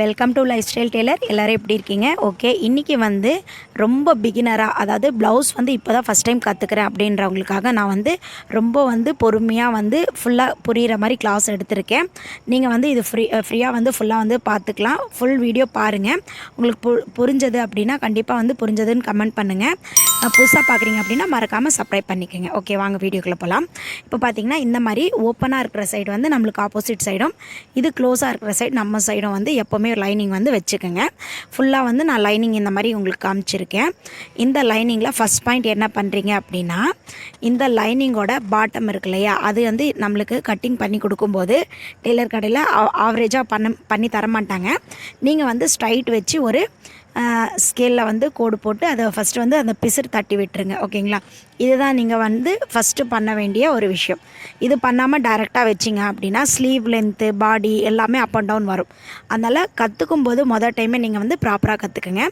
Welcome to life style tailor எல்லோரும் எப்படி இருக்கீங்க? ஓகே இன்றைக்கி வந்து ரொம்ப பிகினராக அதாவது ப்ளவுஸ் வந்து இப்போ தான் ஃபஸ்ட் டைம் கற்றுக்கிறேன் அப்படின்றவங்களுக்காக நான் வந்து ரொம்ப வந்து பொறுமையாக வந்து ஃபுல்லாக புரிகிற மாதிரி கிளாஸ் எடுத்திருக்கேன். நீங்கள் வந்து இது ஃப்ரீ ஃப்ரீயாக வந்து ஃபுல்லாக வந்து பார்த்துக்கலாம் ஃபுல் வீடியோ பாருங்கள் உங்களுக்கு பு புரிஞ்சது அப்படின்னா கண்டிப்பாக வந்து புரிஞ்சதுன்னு கமெண்ட் பண்ணுங்கள் புதுசாக பார்க்குறீங்க அப்படின்னா மறக்காமல் சப்ஸ்கிரைப் பண்ணிக்கோங்க. ஓகே வாங்க வீடியோக்குள்ளே போகலாம் இப்போ பார்த்தீங்கன்னா இந்த மாதிரி ஓப்பனாக இருக்கிற சைடு வந்து நம்மளுக்கு ஆப்போசிட் சைடும் இது க்ளோஸாக இருக்கிற சைடு நம்ம சைடும் வந்து எப்போவுமே லைனிங் வந்து வச்சுக்கோங்க. ஃபுல்லாக வந்து நான் லைனிங் இந்த மாதிரி உங்களுக்கு காமிச்சிருக்கேன். இந்த லைனிங்கில் ஃபஸ்ட் பாயிண்ட் என்ன பண்ணுறீங்க அப்படின்னா இந்த லைனிங்கோட பாட்டம் இருக்கு இல்லையா? அது வந்து நம்மளுக்கு கட்டிங் பண்ணி கொடுக்கும்போது டெய்லர் கடையில் ஆவரேஜாக பண்ண பண்ணி தர மாட்டாங்க நீங்கள் வந்து ஸ்ட்ரைட் வச்சு ஒரு ஸ்கேலில் வந்து கோடு போட்டு அதை ஃபஸ்ட்டு வந்து அந்த பிசிறு தட்டி விட்டுருங்க ஓகேங்களா? இதுதான் நீங்கள் வந்து ஃபஸ்ட்டு பண்ண வேண்டிய ஒரு விஷயம். இது பண்ணாமல் டைரெக்டாக வச்சிங்க அப்படின்னா ஸ்லீவ் லென்த்து பாடி எல்லாமே அப் அண்ட் டவுன் வரும். அதனால் கற்றுக்கும் போது மொதல் டைமே நீங்கள் வந்து ப்ராப்பராக கற்றுக்குங்க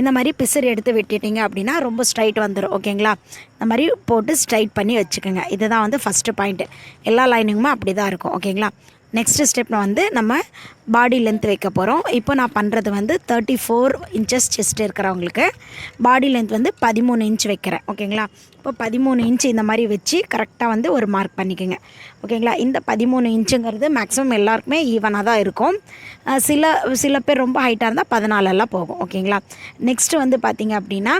இந்த மாதிரி பிசிறு எடுத்து வெட்டிட்டீங்க அப்படின்னா ரொம்ப ஸ்ட்ரைட் வந்துடும் ஓகேங்களா? இந்த மாதிரி போட்டு ஸ்ட்ரைட் பண்ணி வச்சுக்கோங்க. இதுதான் வந்து ஃபஸ்ட்டு பாயிண்ட்டு எல்லா லைனிங்குமே அப்படி தான் இருக்கும் ஓகேங்களா? நெக்ஸ்ட் ஸ்டெப் வந்து நம்ம பாடி லென்த் வைக்க போகிறோம் இப்போ நான் பண்ணுறது வந்து தேர்ட்டி ஃபோர் இன்ச்சஸ் செஸ்ட் இருக்கிறவங்களுக்கு பாடி லென்த் வந்து பதிமூணு இன்ச் வைக்கிறேன். ஓகேங்களா இப்போ பதிமூணு இன்ச் இந்த மாதிரி வச்சு கரெக்டாக வந்து ஒரு மார்க் பண்ணிக்கோங்க. ஓகேங்களா இந்த பதிமூணு இன்ச்சுங்கிறது மேக்ஸிமம் எல்லாருக்குமே ஈவனாக தான் இருக்கும். சில சில பேர் ரொம்ப ஹைட்டாக இருந்தால் பதினாலெல்லாம் போகும். ஓகேங்களா நெக்ஸ்ட்டு வந்து பார்த்திங்க அப்படின்னா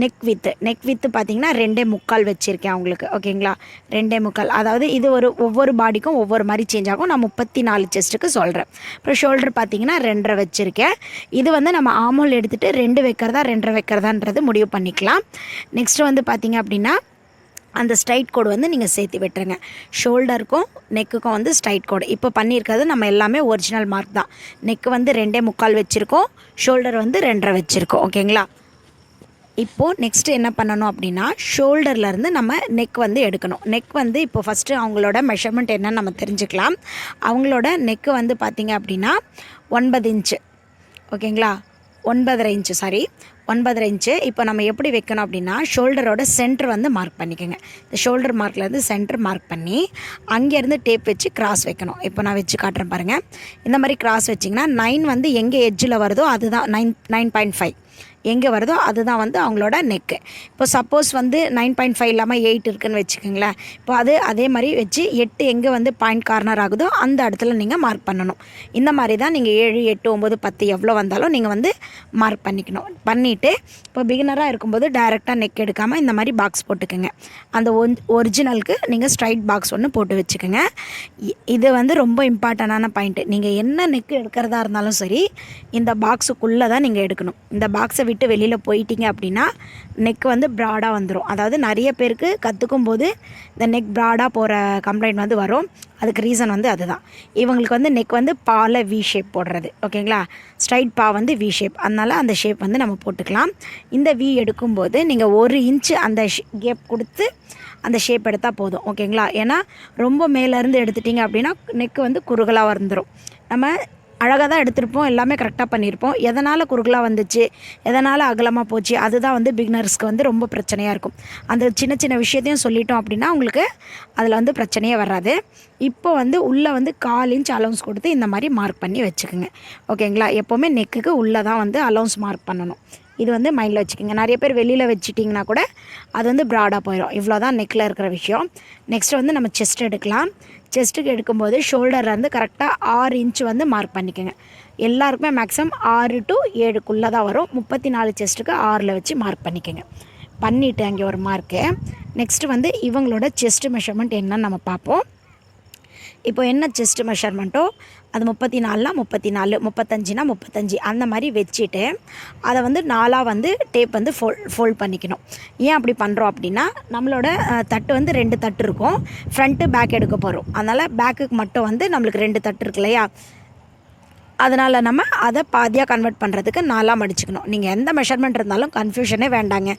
நெக் வித்து நெக் வித்து பார்த்தீங்கன்னா ரெண்டே முக்கால் வச்சுருக்கேன் அவங்களுக்கு. ஓகேங்களா? ரெண்டே முக்கால். அதாவது இது ஒரு ஒவ்வொரு பாடிக்கும் ஒவ்வொரு மாதிரி சேஞ்ச் ஆகும். நான் முப்பத்தி நாலு செஸ்ட்டுக்கு சொல்கிறேன் அப்புறம் ஷோல்டர் பார்த்தீங்கன்னா ரெண்டரை வச்சுருக்கேன். இது வந்து நம்ம ஆமோல் எடுத்துகிட்டு ரெண்டு வைக்கிறதா ரெண்டரை வைக்கிறதான்றது முடிவு பண்ணிக்கலாம். நெக்ஸ்ட்டு வந்து பார்த்தீங்க அப்படின்னா அந்த ஸ்ட்ரைட் கோடு வந்து நீங்கள் சேர்த்து விட்டுருங்க. ஷோல்டருக்கும் நெக்குக்கும் வந்து ஸ்ட்ரைட் கோடு இப்போ பண்ணியிருக்கிறது நம்ம எல்லாமே ஒரிஜினல் மார்க் தான். நெக்கு வந்து ரெண்டே முக்கால் வச்சுருக்கோம். ஷோல்டர் வந்து ரெண்டரை வச்சுருக்கோம். ஓகேங்களா? இப்போது நெக்ஸ்ட்டு என்ன பண்ணணும் அப்படின்னா ஷோல்டர்லேருந்து நம்ம நெக் வந்து எடுக்கணும். நெக் வந்து இப்போ ஃபஸ்ட்டு அவங்களோட மெஷர்மெண்ட் என்னன்னு நம்ம தெரிஞ்சுக்கலாம். அவங்களோட நெக்கு வந்து பார்த்திங்க அப்படின்னா ஒன்பது இன்ச்சு ஓகேங்களா? ஒன்பதரை இன்ச்சு சாரி ஒன்பதரை இன்ச்சு இப்போ நம்ம எப்படி வைக்கணும் அப்படின்னா ஷோல்டரோட சென்டர் வந்து மார்க் பண்ணிக்கோங்க. இந்த ஷோல்டர் மார்க்லேருந்து சென்டர் மார்க் பண்ணி அங்கேருந்து டேப் வச்சு கிராஸ் வைக்கணும். இப்போ நான் வச்சு காட்டுறேன் பாருங்கள் இந்த மாதிரி கிராஸ் வச்சிங்கன்னா நைன் வந்து எங்கே எஜ்ஜில் வருதோ அதுதான் நைன் நைன் பாயிண்ட் ஃபைவ் எங்கே வருதோ அதுதான் வந்து அவங்களோட நெக்கு இப்போ சப்போஸ் வந்து நைன் பாயிண்ட் ஃபைவ் இல்லாமல் எயிட் இருக்குன்னு வச்சுக்கோங்களேன். இப்போ அது அதே மாதிரி வச்சு எட்டு எங்கே வந்து பாயிண்ட் கார்னர் ஆகுதோ அந்த இடத்துல நீங்கள் மார்க் பண்ணணும். இந்த மாதிரி தான் நீங்கள் ஏழு எட்டு ஒம்பது பத்து எவ்வளோ வந்தாலும் நீங்கள் வந்து மார்க் பண்ணிக்கணும். பண்ணிவிட்டு இப்போ பிகினராக இருக்கும்போது டைரெக்டாக நெக் எடுக்காமல் இந்த மாதிரி பாக்ஸ் போட்டுக்கோங்க. அந்த ஒன் ஒரிஜினலுக்கு நீங்கள் ஸ்ட்ரைட் பாக்ஸ் ஒன்று போட்டு வச்சுக்கோங்க. இ- இது வந்து ரொம்ப இம்பார்ட்டண்டான பாயிண்ட்டு நீங்கள் என்ன நெக்கு எடுக்கிறதா இருந்தாலும் சரி இந்த பாக்ஸுக்குள்ளே தான் நீங்கள் எடுக்கணும். இந்த பாக்ஸை விட்டு வெளியில் போயிட்டீங்க அப்படின்னா நெக் வந்து ப்ராடாக வந்துடும் அதாவது நிறைய பேருக்கு கற்றுக்கும் போது இந்த நெக் ப்ராடாக போகிற கம்ப்ளைண்ட் வந்து வரும். அதுக்கு ரீசன் வந்து அதுதான். இவங்களுக்கு வந்து நெக் வந்து பால வி ஷேப் போடுறது. ஓகேங்களா? ஸ்ட்ரைட் பா வந்து வி ஷேப் அதனால் அந்த ஷேப் வந்து நம்ம போட்டுக்கலாம். இந்த வி எடுக்கும்போது நீங்கள் ஒரு இன்ச்சு அந்த கேப் கொடுத்து அந்த ஷேப் எடுத்தால் போதும். ஓகேங்களா? ஏன்னா ரொம்ப மேலேருந்து எடுத்துட்டிங்க அப்படின்னா நெக்கு வந்து குறுகலாக வந்துடும் நம்ம அழகாக தான் எடுத்திருப்போம் எல்லாமே கரெக்டாக பண்ணியிருப்போம். எதனால் குறுகலாக வந்துச்சு எதனால் அகலமாக போச்சு அதுதான் வந்து பிகினர்ஸ்க்கு வந்து ரொம்ப பிரச்சனையாக இருக்கும். அந்த சின்ன சின்ன விஷயத்தையும் சொல்லிட்டோம் அப்படின்னா உங்களுக்கு அதில் வந்து பிரச்சனையே வராது. இப்போ வந்து உள்ளே வந்து கால் இன்ச் அலவுன்ஸ் கொடுத்து இந்த மாதிரி மார்க் பண்ணி வச்சுக்கோங்க. ஓகேங்களா? எப்போவுமே நெக்குக்கு உள்ளே தான் வந்து அலவுன்ஸ் மார்க் பண்ணணும். இது வந்து மைண்டில் வச்சுக்கோங்க. நிறைய பேர் வெளியில் வச்சுட்டிங்கன்னா கூட அது வந்து ப்ராடாக போயிடும் இவ்வளோ தான் நெக்கில் இருக்கிற விஷயம். நெக்ஸ்ட் வந்து நம்ம செஸ்ட் எடுக்கலாம். செஸ்ட்டுக்கு எடுக்கும்போது ஷோல்டர் வந்து கரெக்டாக ஆறு இன்ச் வந்து மார்க் பண்ணிக்கோங்க. எல்லாருக்குமே மேக்ஸிமம் ஆறு டு ஏழுக்குள்ளே தான் வரும். முப்பத்தி நாலு செஸ்ட்டுக்கு ஆறில் வச்சு மார்க் பண்ணிக்கோங்க. பண்ணிவிட்டு அங்கே ஒரு மார்க்கு நெக்ஸ்ட்டு வந்து இவங்களோட செஸ்ட் மெஷர்மெண்ட் என்னன்னு நம்ம பார்ப்போம். இப்போ என்ன செஸ்ட் மெஷர்மெண்ட்டோ அது முப்பத்தி நாலுனா முப்பத்தி நாலு முப்பத்தஞ்சுனா முப்பத்தஞ்சு அந்த மாதிரி வச்சுட்டு அதை வந்து நாலாக வந்து டேப் வந்து ஃபோல் ஃபோல்ட் பண்ணிக்கணும். ஏன் அப்படி பண்ணுறோம் அப்படின்னா நம்மளோட தட்டு வந்து ரெண்டு தட்டு இருக்கும். ஃப்ரண்ட்டு பேக் எடுக்க போகிறோம் அதனால் பேக்குக்கு மட்டும் வந்து நம்மளுக்கு ரெண்டு தட்டு இருக்கு இல்லையா? அதனால் நம்ம அதை பாதியாக கன்வெர்ட் பண்ணுறதுக்கு நாலாக மடிச்சுக்கணும் நீங்கள் எந்த மெஷர்மெண்ட் இருந்தாலும் கன்ஃபியூஷனே வேண்டாங்க.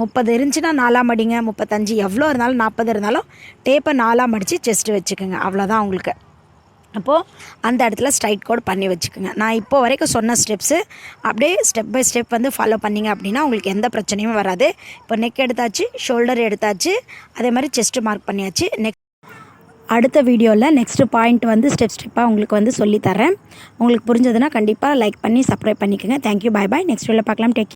முப்பது இருந்துச்சுன்னா நாலாக மடிங்க முப்பத்தஞ்சு எவ்வளோ இருந்தாலும் நாற்பது இருந்தாலும் டேப்பை நாலாக மடித்து செஸ்ட்டு வச்சுக்கோங்க. அவ்வளோதான் உங்களுக்கு. அப்போது அந்த இடத்துல ஸ்ட்ரைட் கோட் பண்ணி வச்சுக்கோங்க. நான் இப்போ வரைக்கும் சொன்ன ஸ்டெப்ஸு அப்படியே ஸ்டெப் பை ஸ்டெப் வந்து ஃபாலோ பண்ணிங்க அப்படின்னா உங்களுக்கு எந்த பிரச்சனையும் வராது. இப்போ நெக் எடுத்தாச்சு ஷோல்டர் எடுத்தாச்சு அதே மாதிரி செஸ்ட்டு மார்க் பண்ணியாச்சு நெக் அடுத்த வீடியோவில் நெக்ஸ்ட்டு பாயிண்ட் வந்து ஸ்டெப் ஸ்டெப்பாக உங்களுக்கு வந்து சொல்லித்தரேன் உங்களுக்கு புரிஞ்சதுன்னா கண்டிப்பாக லைக் பண்ணி சப்ஸ்கிரைப் பண்ணிக்கோங்க. தேங்க்யூ பாய் பாய் நெக்ஸ்ட் வீடியோவில் பார்க்கலாம். டேக்